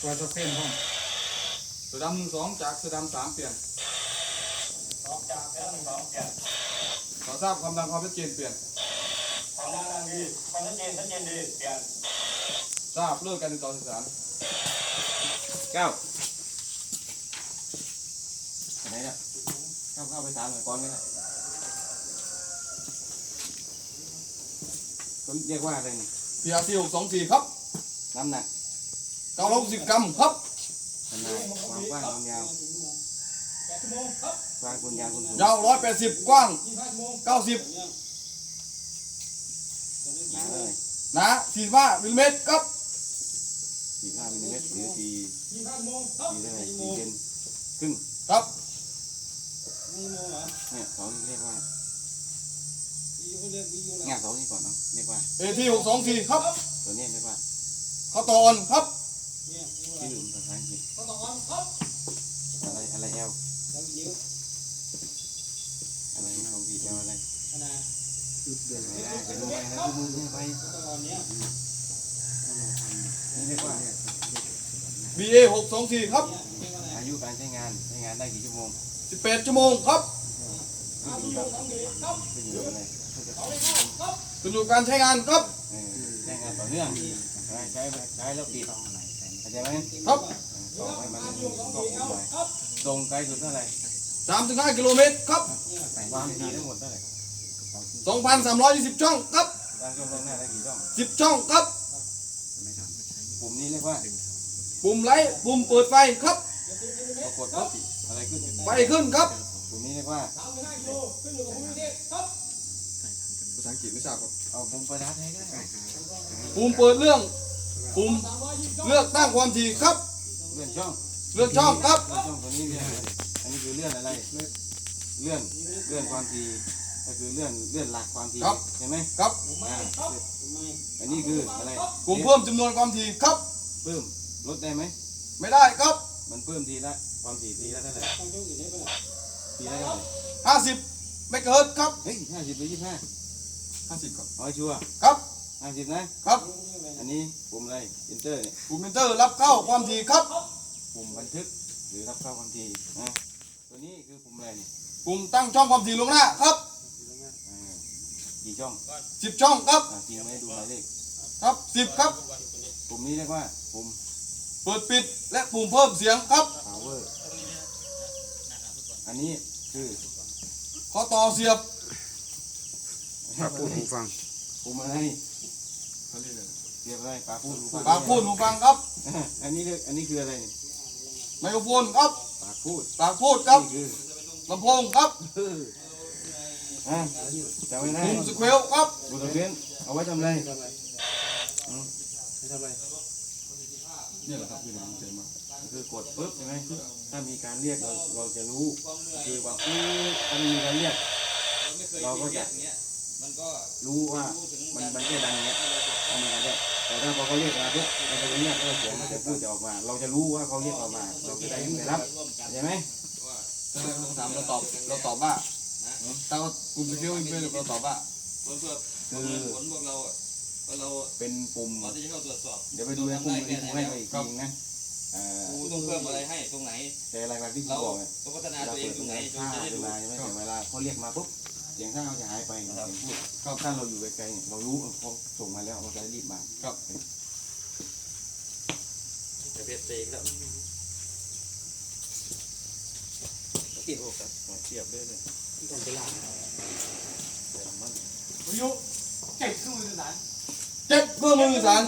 ตัวจะเส้นห้องเสือดำหนึ่งสองจากเสือดำสามเปลี่ยนสองจากแล้วหนึ่งสองเปลี่ยนขอทราบความดังความชัดเจนเปลี่ยนความน่ารักดีความชัดเจนชัดเจนดีเปลี่ยนทราบเลิกการติดต่อสื่อสารเก้าไปไหนเนี่ยเข้าเข้าไปถามหน่อยก่อนก็ได้เขาเรียกว่าอะไรนี่พีอาร์ซีหกสองสี่ครับน้ำหนัก เก้าร้อยหกสิบกรัมครับขนาดความกว้างความยาวกว้างคุณยาวคุณสูงยาวร้อยแปดสิบกว้างเก้าสิบหนาเท่าไหร่หนาสี่ห้ามิลลิเมตรครับสี่ห้ามิลลิเมตรหรือสี่สี่เท่าไหร่สี่เซนครึ่งครับเนี่ยเสาที่เรียกว่าเนี่ยเสาที่ก่อนเนาะเรียกว่าเอทีหกสองสี่ครับตัวเนี้ยเรียกว่าข้าวตอนครับ ชื่อภาษาอังกฤษอะไรอะไรเอลอะไรของดีเอลอะไรไม่ได้ไปดูไปนะดูมือไปนี่เรียกว่าบีเอหกสองสี่ครับ อายุการใช้งานใช้งานได้กี่ชั่วโมงสิบแปดชั่วโมงครับขึ้นอยู่กับขึ้นอยู่กับอะไรขึ้นอยู่การใช้งานครับเออใช้งานต่อเนื่องใช้ใช้ใช้แล้วปิด เข้าใจไหมครับต่อให้มันก็คุ้มหน่อยตรงไกลสุดเท่าไหร่สามถึงห้ากิโลเมตรครับความถี่ทั้งหมดเท่าไหร่สองพันสามร้อยยี่สิบช่องครับตั้งช่วงล่วงหน้าได้กี่ช่องสิบช่องครับปุ่มนี้เรียกว่าปุ่มไลท์ปุ่มเปิดไฟครับพอกดปุ๊บอะไรขึ้นไฟขึ้นครับปุ่มนี้เรียกว่าภาษาอังกฤษไม่ทราบครับเอาปุ่มประทัดให้ก็ได้ปุ่มเปิดเรื่องปุ่ม เลือกตั้งความถี่ครับ เลื่อนช่องเลือกช่องครับ เลื่อนช่องตัวนี้เรียกอะไรอันนี้คือเลื่อนอะไร เลื่อน เลื่อนความถี่ก็คือเลื่อน เลื่อนหลักความถี่ใช่ไหมครับอ่าอันนี้คืออะไรปุ่มเพิ่มจำนวนความถี่ครับ เพิ่มลดได้ไหม ไม่ได้ครับ มันเพิ่มทีละความถี่ทีละเท่าไหร่ทีละเท่าไหร่ห้าสิบไม่เกินครับ เฮ้ยห้าสิบหรือยี่สิบห้าห้าสิบครับเอาให้ชัวร์ครับ ห้าสิบนะ ครับ อันนี้ปุ่มอะไรอินเตอร์เนี่ยปุ่มเอนเตอร์รับเข้าความถี่ครับ ปุ่มบันทึกหรือรับเข้าความถี่นะตัวนี้คือปุ่มอะไรนี่ปุ่มตั้งช่องความถี่ลวงหน้าครับอ่ากี่ช่องสิบช่องครับ อ่าทีไม่ได้ดูหมายเลขครับสิบครับ ปุ่มนี้เรียกว่าปุ่ม เปิดปิดและปุ่มเพิ่มเสียงครับ power อันนี้คือข้อต่อเสียบปรับปรุงหูฟังปุ่มอะไร เรียกอะไรปากพูดหูฟังปากพูดหูฟังครับอ่าอันนี้เรียกอันนี้คืออะไรนี่ไมโครโฟนครับปากพูดปากพูดครับนี่คือลำโพงครับอ่าจำไม่ได้ปุ่มสเควลครับบุตรเรียนเอาไว้ทำอะไรนี่แหละครับที่ผมเจอมาคือกดปุ๊บใช่ไหมถ้ามีการเรียกเราเราจะรู้ คือว่าปุ๊บถ้ามีการเรียก เราก็จะรู้ว่ามันมันแค่ดังเนี้ย ทำงานได้แต่ถ้าพอเขาเรียกมาปุ๊บเราจะเงียบแล้วเสียงมันจะพูดจะออกมา เราจะรู้ว่าเขาเรียกเรามา เราจะได้ยินได้รับเข้าใจไหมถ้าเราถามเราตอบเราตอบว่าถ้าเราปุ่มสเควลไม่เราตอบว่าเพื่อเพื่อประเมินผลพวกเราอะว่าเราเป็นปุ่มเราจะเข้าตรวจสอบเดี๋ยวไปดูในปุ่มที่ผมให้ไปอีกทีนึงนะอ่าครูต้องเพิ่มอะไรให้ตรงไหน แต่หลักๆที่ผมเราบอกเนี่ยต้องพัฒนาเราตัวเอเปิงดตรงไหนจนค่าจะได้เวดูลาใช่ไหมแต่เวลาเขาเรียกมาปุ๊บเสียงข้างเราจะหายไปเสียงพูดครับถ้าเราอยู่ไกลๆเนี่ยเรารู้เออเขาส่งมาแล้วเราจะรีบมาครับจะเพชรเตกแล้วติดโอ้ครับเทียบด้วยเลยวิทยุเจ็ดเครื่องมือสื่อสารเจ็ดเครื่องมือสื่อสาร